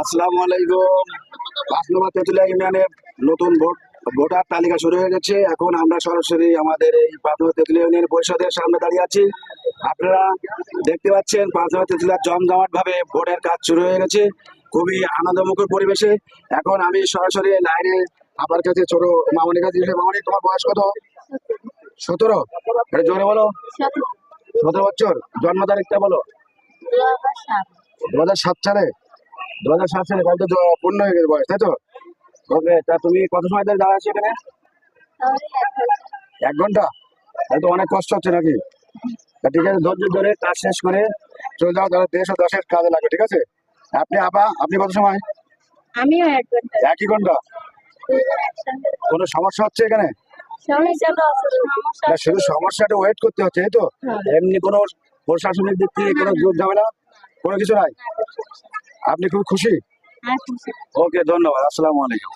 আসসালামু আলাইকুম। পাঁচ নম্বর তেঁতুলিয়া ইউনিয়নের নতুন ভোট ভোটার তালিকা শুরু হয়ে গেছে। এখন আমরা সরাসরি আমাদের এই নম্বর তেঁতুলিয়া ইউনিয়ন পরিষদের সামনে দাঁড়িয়ে আছি। আপনারা দেখতে পাচ্ছেন পাঁচ নম্বর তেঁতুলিয়া জমজমাট ভাবে ভোটের কাজ শুরু হয়ে গেছে। খুবই আনন্দমুখর পরিবেশে। এখন আমি সরাসরি লাইনে আমার কাছে ছোট মামনির কাছে মামনি তোমার বয়স কত? সতেরো। এটা জোরে বলো। সতেরো। বছর। জন্ম তারিখটা বলো। দু হাজার সাত সালে? দু হাজার সাত সালে তাহলে তো পূর্ণ হয়ে গেছে বয়স তাই তো? ওকে তা তুমি কত সময় ধরে দাঁড়া আছো এখানে? এক ঘণ্টা? তাহলে তো অনেক কষ্ট হচ্ছে নাকি? ঠিক আছে ধৈর্য ধরে কাজ শেষ করে চলে যাও তাহলে দেশ ও দশের কাজে লাগবে ঠিক আছে? আপনি আপা আপনি কত সময়? আমিও এক ঘণ্টা। একই ঘণ্টা? কোনো সমস্যা হচ্ছে এখানে? না শুধু সমস্যাটা ওয়েট করতে হচ্ছে এই তো? হ্যাঁ। এমনি কোনো প্রশাসনিক দিক থেকে কোনো যোগ ঝামেলা? কোনো কিছু নাই? আপনি খুব খুশি? ওকে ধন্যবাদ আসসালামু আলাইকুম।